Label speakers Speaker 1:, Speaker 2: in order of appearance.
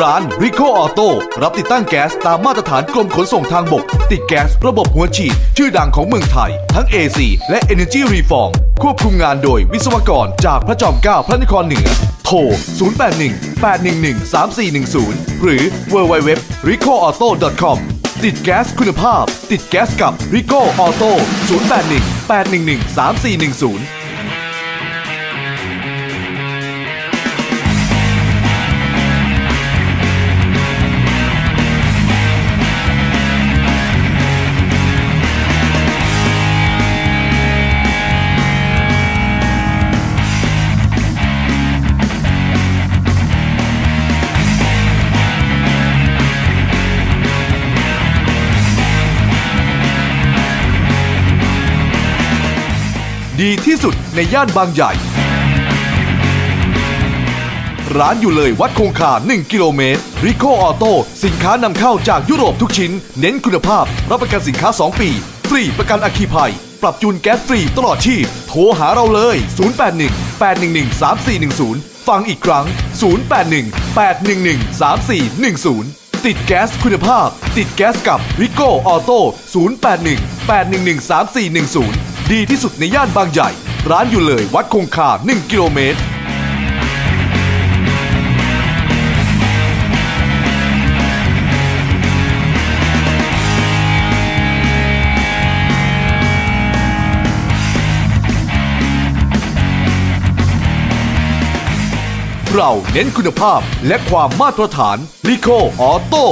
Speaker 1: ร้านริโคออโต้รับติดตั้งแก๊สตามมาตรฐานกรมขนส่งทางบก ติดแก๊สระบบหัวฉีด ชื่อดังของเมืองไทย ทั้ง AC และ Energy Reform ควบคุมงานโดยวิศวกรจากพระจอมเกล้าพระนครเหนือ โทร 081 811 3410 หรือ www.ricoauto.com ติดแก๊สคุณภาพ ติดแก๊สกับ Rico Auto 081 811 3410 ดีที่สุดในย่านบางใหญ่ ร้านอยู่เลยวัดคงคา 1 กิโลเมตรริโคออโต้สินค้านำเข้าจากยุโรปทุกชิ้น เน้นคุณภาพ รับประกันสินค้า 2 ปี ฟรีประกันอัคคีภัย ปรับจูนแก๊สฟรีตลอดชีพ โทรหาเราเลย 081 811 3410 ฟังอีกครั้ง 081 811 3410ติดแก๊สคุณภาพ ติดแก๊สกับริโกออโต้ 081 811 3410 ดีที่สุดในย่านบางใหญ่ ร้านอยู่เลยวัดคงคา 1 กิโลเมตร เราเน้นคุณภาพและความมาตรฐาน l ิโคออโต้